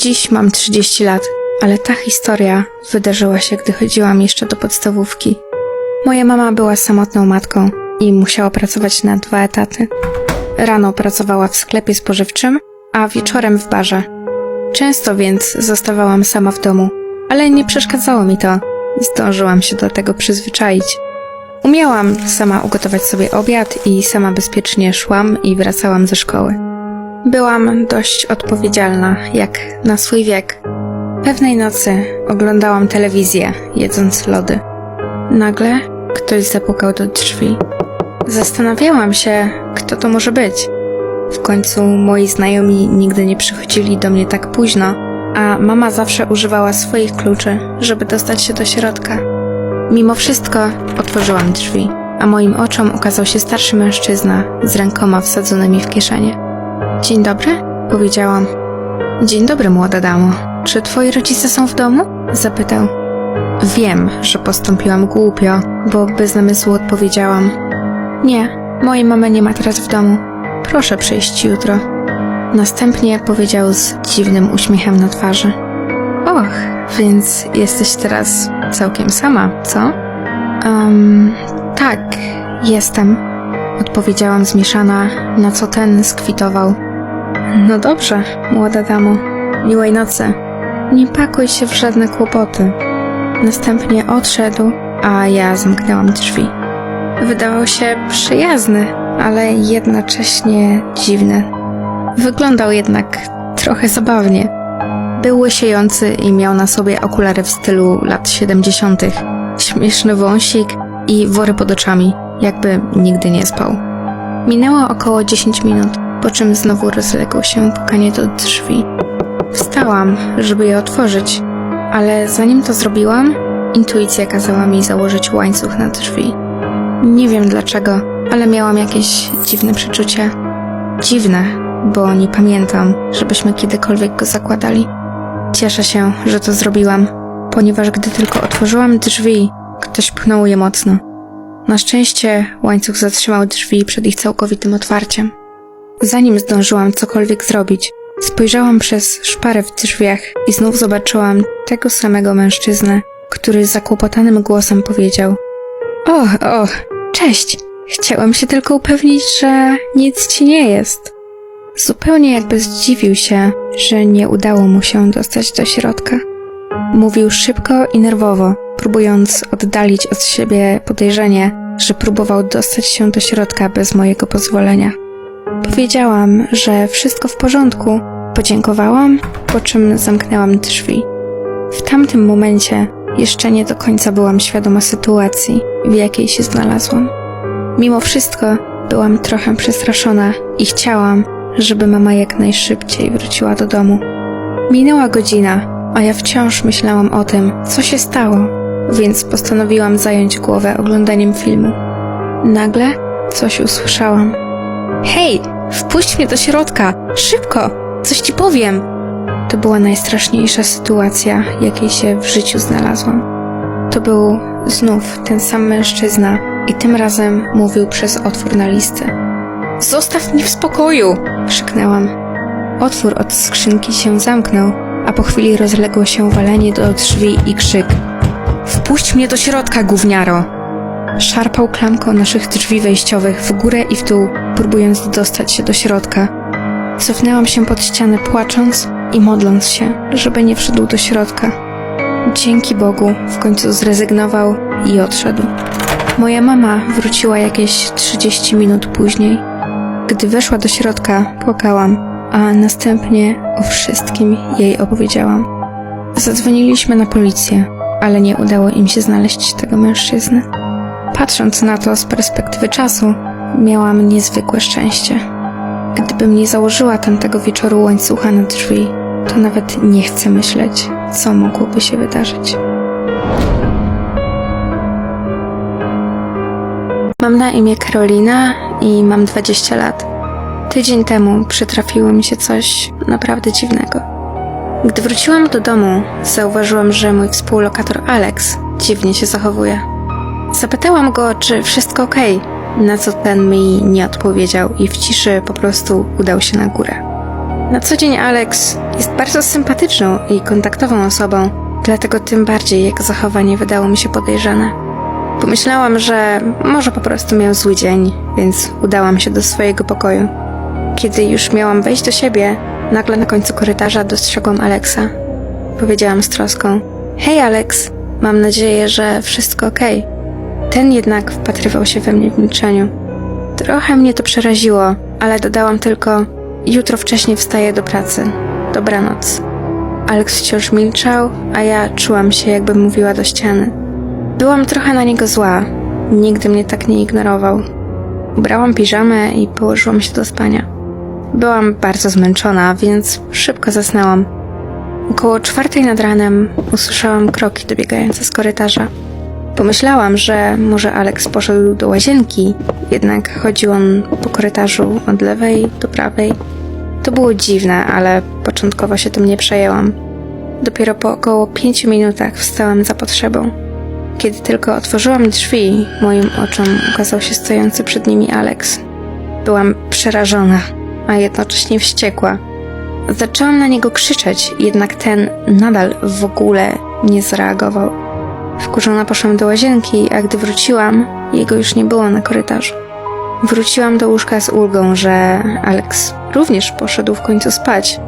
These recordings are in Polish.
Dziś mam 30 lat, ale ta historia wydarzyła się, gdy chodziłam jeszcze do podstawówki. Moja mama była samotną matką i musiała pracować na dwa etaty. Rano pracowała w sklepie spożywczym, a wieczorem w barze. Często więc zostawałam sama w domu, ale nie przeszkadzało mi to. Zdążyłam się do tego przyzwyczaić. Umiałam sama ugotować sobie obiad i sama bezpiecznie szłam i wracałam ze szkoły. Byłam dość odpowiedzialna, jak na swój wiek. Pewnej nocy oglądałam telewizję, jedząc lody. Nagle ktoś zapukał do drzwi. Zastanawiałam się, kto to może być. W końcu moi znajomi nigdy nie przychodzili do mnie tak późno, a mama zawsze używała swoich kluczy, żeby dostać się do środka. Mimo wszystko otworzyłam drzwi, a moim oczom ukazał się starszy mężczyzna z rękoma wsadzonymi w kieszenie. Dzień dobry, powiedziałam. Dzień dobry, młoda damo. Czy twoi rodzice są w domu? Zapytał. Wiem, że postąpiłam głupio, bo bez namysłu odpowiedziałam. Nie, mojej mamy nie ma teraz w domu. Proszę przyjść jutro. Następnie powiedział z dziwnym uśmiechem na twarzy. Och, więc jesteś teraz całkiem sama, co? Um, tak, jestem. Odpowiedziałam zmieszana, na co ten skwitował. No dobrze, młoda damo. Miłej nocy. Nie pakuj się w żadne kłopoty. Następnie odszedł, a ja zamknęłam drzwi. Wydawał się przyjazny, ale jednocześnie dziwny. Wyglądał jednak trochę zabawnie. Był łysiejący i miał na sobie okulary w stylu lat 70., śmieszny wąsik i wory pod oczami, jakby nigdy nie spał. Minęło około 10 minut, po czym znowu rozległo się pukanie do drzwi. Wstałam, żeby je otworzyć, ale zanim to zrobiłam, intuicja kazała mi założyć łańcuch na drzwi. Nie wiem dlaczego, ale miałam jakieś dziwne przeczucie. Dziwne, bo nie pamiętam, żebyśmy kiedykolwiek go zakładali. Cieszę się, że to zrobiłam, ponieważ gdy tylko otworzyłam drzwi, ktoś pchnął je mocno. Na szczęście łańcuch zatrzymał drzwi przed ich całkowitym otwarciem. Zanim zdążyłam cokolwiek zrobić, spojrzałam przez szparę w drzwiach i znów zobaczyłam tego samego mężczyznę, który zakłopotanym głosem powiedział: O, o, cześć! Chciałem się tylko upewnić, że nic ci nie jest. Zupełnie jakby zdziwił się, że nie udało mu się dostać do środka. Mówił szybko i nerwowo, próbując oddalić od siebie podejrzenie, że próbował dostać się do środka bez mojego pozwolenia. Powiedziałam, że wszystko w porządku, podziękowałam, po czym zamknęłam drzwi. W tamtym momencie jeszcze nie do końca byłam świadoma sytuacji, w jakiej się znalazłam. Mimo wszystko byłam trochę przestraszona i chciałam, żeby mama jak najszybciej wróciła do domu. Minęła godzina, a ja wciąż myślałam o tym, co się stało, więc postanowiłam zająć głowę oglądaniem filmu. Nagle coś usłyszałam. Hej, wpuść mnie do środka! Szybko! Coś ci powiem! To była najstraszniejsza sytuacja, jakiej się w życiu znalazłam. To był znów ten sam mężczyzna i tym razem mówił przez otwór na listy. Zostaw mnie w spokoju! krzyknęłam. Otwór od skrzynki się zamknął, a po chwili rozległo się walenie do drzwi i krzyk. Wpuść mnie do środka, gówniaro! Szarpał klamką naszych drzwi wejściowych w górę i w dół, próbując dostać się do środka. Cofnęłam się pod ścianę płacząc i modląc się, żeby nie wszedł do środka. Dzięki Bogu w końcu zrezygnował i odszedł. Moja mama wróciła jakieś 30 minut później. Gdy weszła do środka, płakałam, a następnie o wszystkim jej opowiedziałam. Zadzwoniliśmy na policję, ale nie udało im się znaleźć tego mężczyzny. Patrząc na to z perspektywy czasu, miałam niezwykłe szczęście. Gdybym nie założyła tamtego wieczoru łańcucha na drzwi, to nawet nie chcę myśleć, co mogłoby się wydarzyć. Mam na imię Karolina i mam 20 lat. Tydzień temu przytrafiło mi się coś naprawdę dziwnego. Gdy wróciłam do domu, zauważyłam, że mój współlokator Alex dziwnie się zachowuje. Zapytałam go, czy wszystko ok, na co ten mi nie odpowiedział i w ciszy po prostu udał się na górę. Na co dzień Alex jest bardzo sympatyczną i kontaktową osobą, dlatego tym bardziej jego zachowanie wydało mi się podejrzane. Pomyślałam, że może po prostu miał zły dzień, więc udałam się do swojego pokoju. Kiedy już miałam wejść do siebie, nagle na końcu korytarza dostrzegłam Alexa. Powiedziałam z troską: Hej, Alex, mam nadzieję, że wszystko okej. Ten jednak wpatrywał się we mnie w milczeniu. Trochę mnie to przeraziło, ale dodałam tylko: Jutro wcześniej wstaję do pracy. Dobranoc. Alex wciąż milczał, a ja czułam się, jakbym mówiła do ściany. Byłam trochę na niego zła. Nigdy mnie tak nie ignorował. Ubrałam piżamę i położyłam się do spania. Byłam bardzo zmęczona, więc szybko zasnęłam. Około czwartej nad ranem usłyszałam kroki dobiegające z korytarza. Pomyślałam, że może Alex poszedł do łazienki, jednak chodził on po korytarzu od lewej do prawej. To było dziwne, ale początkowo się tym nie przejęłam. Dopiero po około pięciu minutach wstałam za potrzebą. Kiedy tylko otworzyłam drzwi, moim oczom ukazał się stojący przed nimi Alex. Byłam przerażona, a jednocześnie wściekła. Zaczęłam na niego krzyczeć, jednak ten nadal w ogóle nie zareagował. Wkurzona poszłam do łazienki, a gdy wróciłam, jego już nie było na korytarzu. Wróciłam do łóżka z ulgą, że Alex również poszedł w końcu spać.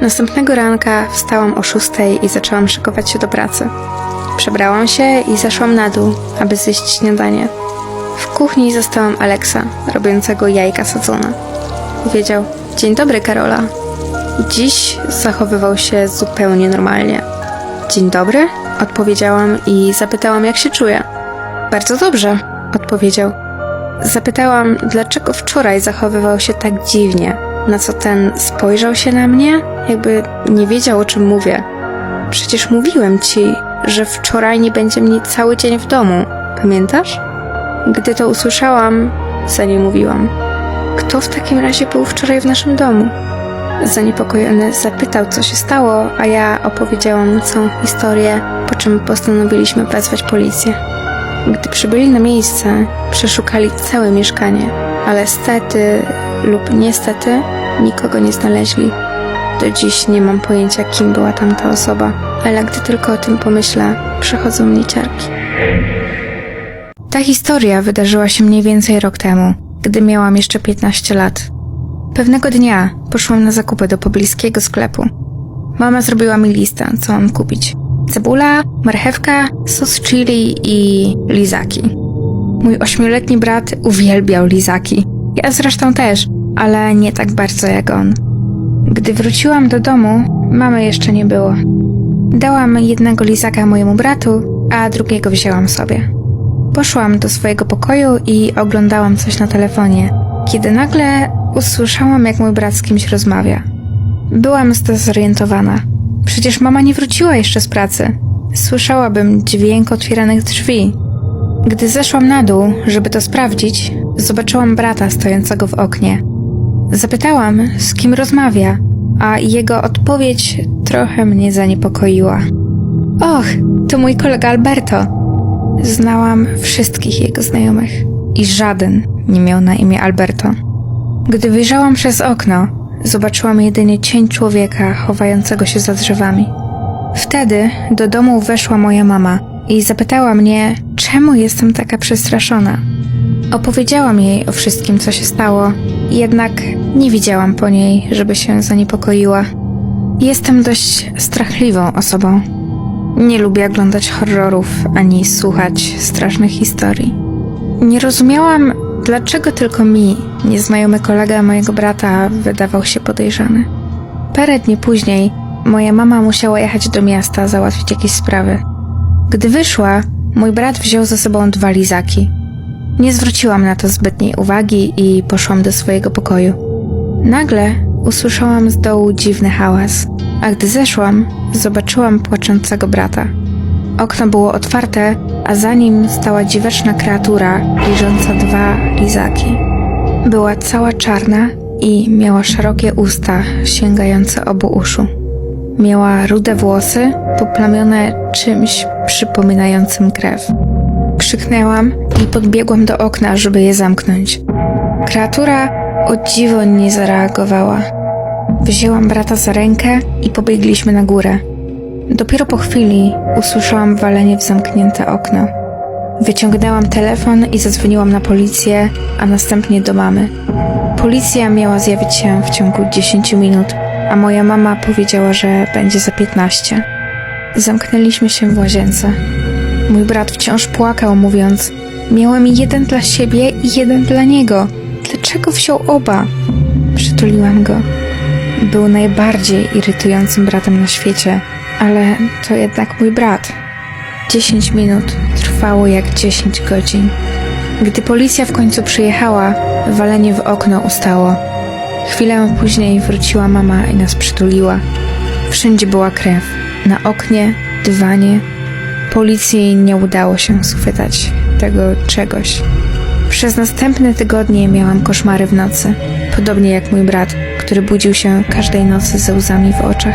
Następnego ranka wstałam o szóstej i zaczęłam szykować się do pracy. Przebrałam się i zeszłam na dół, aby zjeść śniadanie. W kuchni zastałam Alexa, robiącego jajka sadzone. Powiedział: Dzień dobry, Karola. Dziś zachowywał się zupełnie normalnie. Dzień dobry, odpowiedziałam i zapytałam, jak się czuje. Bardzo dobrze, odpowiedział. Zapytałam, dlaczego wczoraj zachowywał się tak dziwnie, na co ten spojrzał się na mnie, jakby nie wiedział o czym mówię. Przecież mówiłem ci, że wczoraj nie będzie mnie cały dzień w domu, pamiętasz? Gdy to usłyszałam, zanim mówiłam. Kto w takim razie był wczoraj w naszym domu? Zaniepokojony zapytał, co się stało, a ja opowiedziałam całą historię, po czym postanowiliśmy wezwać policję. Gdy przybyli na miejsce, przeszukali całe mieszkanie, ale stety lub niestety nikogo nie znaleźli. Do dziś nie mam pojęcia, kim była tamta osoba, ale gdy tylko o tym pomyślę, przechodzą mnie ciarki. Ta historia wydarzyła się mniej więcej rok temu, gdy miałam jeszcze 15 lat. Pewnego dnia poszłam na zakupy do pobliskiego sklepu. Mama zrobiła mi listę, co mam kupić. Cebula, marchewka, sos chili i lizaki. Mój ośmioletni brat uwielbiał lizaki. Ja zresztą też, ale nie tak bardzo jak on. Gdy wróciłam do domu, mamy jeszcze nie było. Dałam jednego lizaka mojemu bratu, a drugiego wzięłam sobie. Poszłam do swojego pokoju i oglądałam coś na telefonie, kiedy nagle usłyszałam, jak mój brat z kimś rozmawia. Byłam zdezorientowana. Przecież mama nie wróciła jeszcze z pracy. Słyszałabym dźwięk otwieranych drzwi. Gdy zeszłam na dół, żeby to sprawdzić, zobaczyłam brata stojącego w oknie. Zapytałam, z kim rozmawia, a jego odpowiedź trochę mnie zaniepokoiła. Och, to mój kolega Alberto. Znałam wszystkich jego znajomych i żaden nie miał na imię Alberto. Gdy wyjrzałam przez okno, zobaczyłam jedynie cień człowieka chowającego się za drzewami. Wtedy do domu weszła moja mama i zapytała mnie, czemu jestem taka przestraszona. Opowiedziałam jej o wszystkim, co się stało, jednak nie widziałam po niej, żeby się zaniepokoiła. Jestem dość strachliwą osobą. Nie lubię oglądać horrorów ani słuchać strasznych historii. Nie rozumiałam, dlaczego tylko mi, nieznajomy kolega mojego brata, wydawał się podejrzany. Parę dni później moja mama musiała jechać do miasta załatwić jakieś sprawy. Gdy wyszła, mój brat wziął ze sobą dwa lizaki. Nie zwróciłam na to zbytniej uwagi i poszłam do swojego pokoju. Nagle usłyszałam z dołu dziwny hałas, a gdy zeszłam, zobaczyłam płaczącego brata. Okno było otwarte, a za nim stała dziwaczna kreatura liżąca dwa lizaki. Była cała czarna i miała szerokie usta sięgające obu uszu. Miała rude włosy poplamione czymś przypominającym krew. Krzyknęłam i podbiegłam do okna, żeby je zamknąć. Kreatura o dziwo nie zareagowała. Wzięłam brata za rękę i pobiegliśmy na górę. Dopiero po chwili usłyszałam walenie w zamknięte okno. Wyciągnęłam telefon i zadzwoniłam na policję, a następnie do mamy. Policja miała zjawić się w ciągu 10 minut, a moja mama powiedziała, że będzie za 15. Zamknęliśmy się w łazience. Mój brat wciąż płakał, mówiąc: Miałem jeden dla siebie i jeden dla niego. Dlaczego wziął oba? Przytuliłam go. Był najbardziej irytującym bratem na świecie, ale to jednak mój brat. 10 minut trwało jak 10 godzin. Gdy policja w końcu przyjechała, walenie w okno ustało. Chwilę później wróciła mama i nas przytuliła. Wszędzie była krew. Na oknie, dywanie. Policji nie udało się schwytać tego czegoś. Przez następne tygodnie miałam koszmary w nocy, podobnie jak mój brat, który budził się każdej nocy ze łzami w oczach.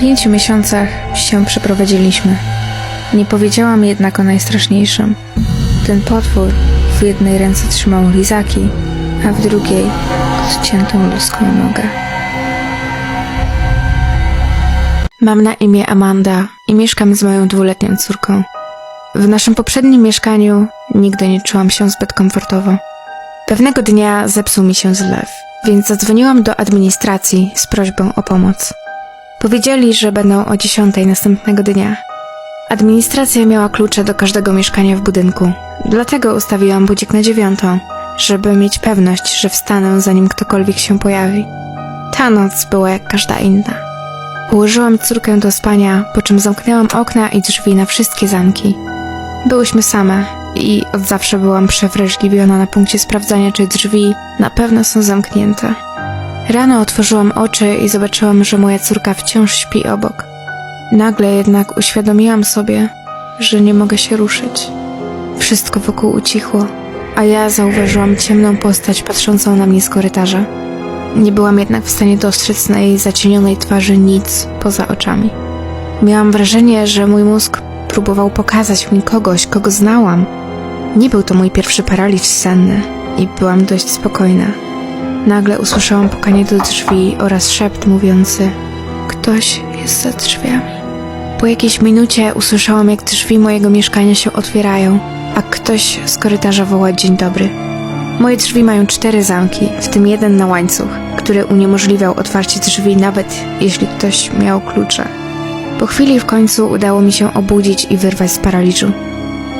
Pięciu miesiącach się przeprowadziliśmy. Nie powiedziałam jednak o najstraszniejszym. Ten potwór w jednej ręce trzymał lizaki, a w drugiej odciętą ludzką nogę. Mam na imię Amanda i mieszkam z moją dwuletnią córką. W naszym poprzednim mieszkaniu nigdy nie czułam się zbyt komfortowo. Pewnego dnia zepsuł mi się zlew, więc zadzwoniłam do administracji z prośbą o pomoc. Powiedzieli, że będą o 10 następnego dnia. Administracja miała klucze do każdego mieszkania w budynku, dlatego ustawiłam budzik na dziewiątą, żeby mieć pewność, że wstanę zanim ktokolwiek się pojawi. Ta noc była jak każda inna. Ułożyłam córkę do spania, po czym zamknęłam okna i drzwi na wszystkie zamki. Byłyśmy same i od zawsze byłam przewrażliwiona na punkcie sprawdzania, czy drzwi na pewno są zamknięte. Rano otworzyłam oczy i zobaczyłam, że moja córka wciąż śpi obok. Nagle jednak uświadomiłam sobie, że nie mogę się ruszyć. Wszystko wokół ucichło, a ja zauważyłam ciemną postać patrzącą na mnie z korytarza. Nie byłam jednak w stanie dostrzec na jej zacienionej twarzy nic poza oczami. Miałam wrażenie, że mój mózg próbował pokazać mi kogoś, kogo znałam. Nie był to mój pierwszy paraliż senny i byłam dość spokojna. Nagle usłyszałam pukanie do drzwi oraz szept mówiący: Ktoś jest za drzwiami. Po jakiejś minucie usłyszałam, jak drzwi mojego mieszkania się otwierają, a ktoś z korytarza woła dzień dobry. Moje drzwi mają cztery zamki, w tym jeden na łańcuch, który uniemożliwiał otwarcie drzwi nawet jeśli ktoś miał klucze. Po chwili w końcu udało mi się obudzić i wyrwać z paraliżu.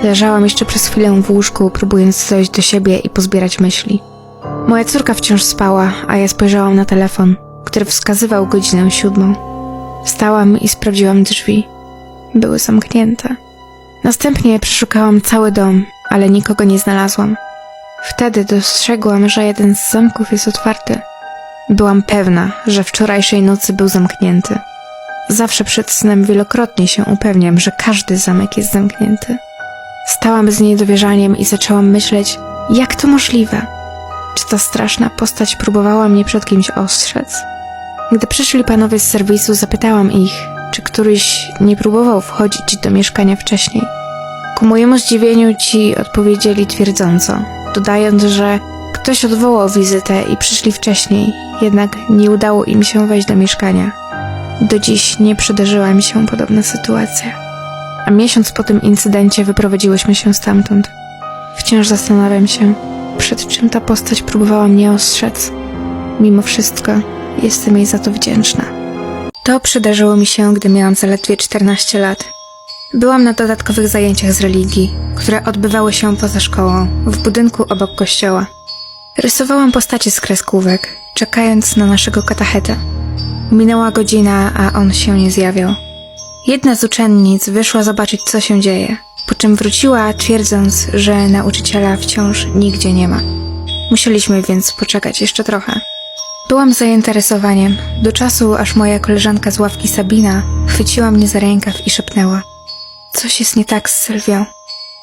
Leżałam jeszcze przez chwilę w łóżku, próbując dojść do siebie i pozbierać myśli. Moja córka wciąż spała, a ja spojrzałam na telefon, który wskazywał godzinę siódmą. Wstałam i sprawdziłam drzwi. Były zamknięte. Następnie przeszukałam cały dom, ale nikogo nie znalazłam. Wtedy dostrzegłam, że jeden z zamków jest otwarty. Byłam pewna, że wczorajszej nocy był zamknięty. Zawsze przed snem wielokrotnie się upewniam, że każdy zamek jest zamknięty. Stałam z niedowierzaniem i zaczęłam myśleć, jak to możliwe? Czy ta straszna postać próbowała mnie przed kimś ostrzec? Gdy przyszli panowie z serwisu, zapytałam ich, czy któryś nie próbował wchodzić do mieszkania wcześniej. Ku mojemu zdziwieniu ci odpowiedzieli twierdząco, dodając, że ktoś odwołał wizytę i przyszli wcześniej, jednak nie udało im się wejść do mieszkania. Do dziś nie przydarzyła mi się podobna sytuacja. A miesiąc po tym incydencie wyprowadziłyśmy się stamtąd. Wciąż zastanawiam się, przed czym ta postać próbowała mnie ostrzec. Mimo wszystko jestem jej za to wdzięczna. To przydarzyło mi się, gdy miałam zaledwie 14 lat. Byłam na dodatkowych zajęciach z religii, które odbywały się poza szkołą, w budynku obok kościoła. Rysowałam postacie z kreskówek, czekając na naszego katachetę. Minęła godzina, a on się nie zjawiał. Jedna z uczennic wyszła zobaczyć, co się dzieje, po czym wróciła, twierdząc, że nauczyciela wciąż nigdzie nie ma. Musieliśmy więc poczekać jeszcze trochę. Byłam zajęta rysowaniem, do czasu, aż moja koleżanka z ławki Sabina chwyciła mnie za rękaw i szepnęła. Coś jest nie tak z Sylwią.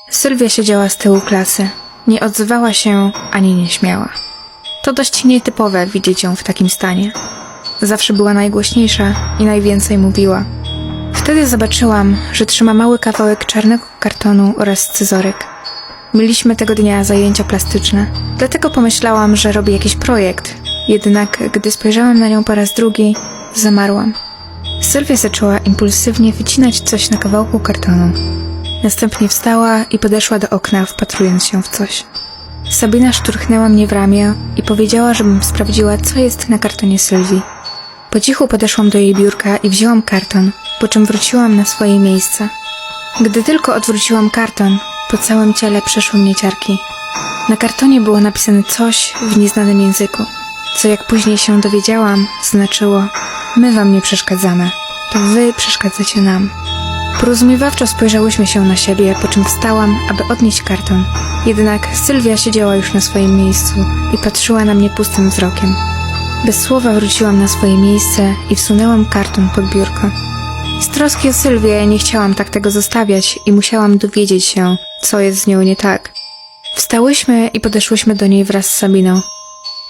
Sylwia siedziała z tyłu klasy. Nie odzywała się ani nie śmiała. To dość nietypowe widzieć ją w takim stanie. Zawsze była najgłośniejsza i najwięcej mówiła. Wtedy zobaczyłam, że trzyma mały kawałek czarnego kartonu oraz scyzoryk. Mieliśmy tego dnia zajęcia plastyczne, dlatego pomyślałam, że robi jakiś projekt Jednak gdy spojrzałam na nią po raz drugi, zamarłam. Sylwia zaczęła impulsywnie wycinać coś na kawałku kartonu. Następnie wstała i podeszła do okna, wpatrując się w coś. Sabina szturchnęła mnie w ramię i powiedziała, żebym sprawdziła, co jest na kartonie Sylwii. Po cichu podeszłam do jej biurka i wzięłam karton, po czym wróciłam na swoje miejsce. Gdy tylko odwróciłam karton, po całym ciele przeszły mnie ciarki. Na kartonie było napisane coś w nieznanym języku, co jak później się dowiedziałam, znaczyło My wam nie przeszkadzamy, to wy przeszkadzacie nam. Porozumiewawczo spojrzałyśmy się na siebie, po czym wstałam, aby odnieść karton. Jednak Sylwia siedziała już na swoim miejscu i patrzyła na mnie pustym wzrokiem. Bez słowa wróciłam na swoje miejsce i wsunęłam karton pod biurko. Z troski o Sylwię nie chciałam tak tego zostawiać i musiałam dowiedzieć się, co jest z nią nie tak. Wstałyśmy i podeszłyśmy do niej wraz z Sabiną.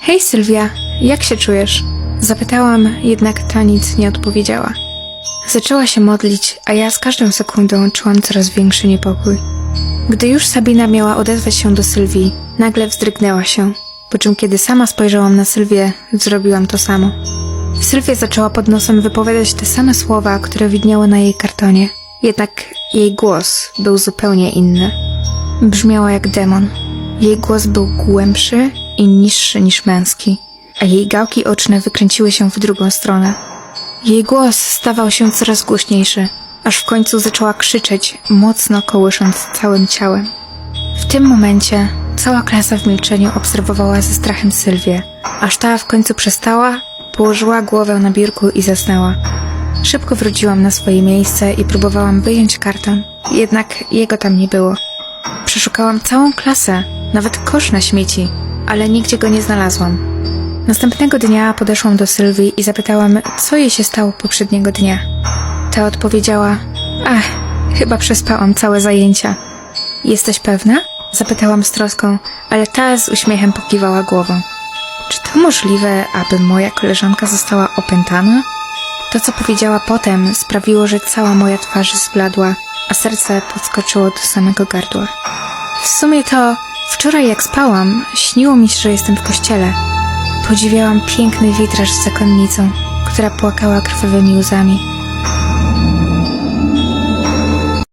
Hej Sylwia, jak się czujesz? Zapytałam, jednak ta nic nie odpowiedziała. Zaczęła się modlić, a ja z każdą sekundą czułam coraz większy niepokój. Gdy już Sabina miała odezwać się do Sylwii, nagle wzdrygnęła się, po czym kiedy sama spojrzałam na Sylwię, zrobiłam to samo. Sylwia zaczęła pod nosem wypowiadać te same słowa, które widniały na jej kartonie, jednak jej głos był zupełnie inny. Brzmiała jak demon. Jej głos był głębszy i niższy niż męski, a jej gałki oczne wykręciły się w drugą stronę. Jej głos stawał się coraz głośniejszy, aż w końcu zaczęła krzyczeć, mocno kołysząc całym ciałem. W tym momencie cała klasa w milczeniu obserwowała ze strachem Sylwię, aż ta w końcu przestała, położyła głowę na biurku i zasnęła. Szybko wróciłam na swoje miejsce i próbowałam wyjąć karton, jednak jego tam nie było. Przeszukałam całą klasę, nawet kosz na śmieci, ale nigdzie go nie znalazłam. Następnego dnia podeszłam do Sylwii i zapytałam, co jej się stało poprzedniego dnia. Ta odpowiedziała: Ach, chyba przespałam całe zajęcia. Jesteś pewna? Zapytałam z troską, ale ta z uśmiechem pokiwała głową. Czy to możliwe, aby moja koleżanka została opętana? To, co powiedziała potem, sprawiło, że cała moja twarz zbladła, a serce podskoczyło do samego gardła. W sumie to wczoraj, jak spałam, śniło mi się, że jestem w kościele. Podziwiałam piękny witraż z zakonnicą, która płakała krwawymi łzami.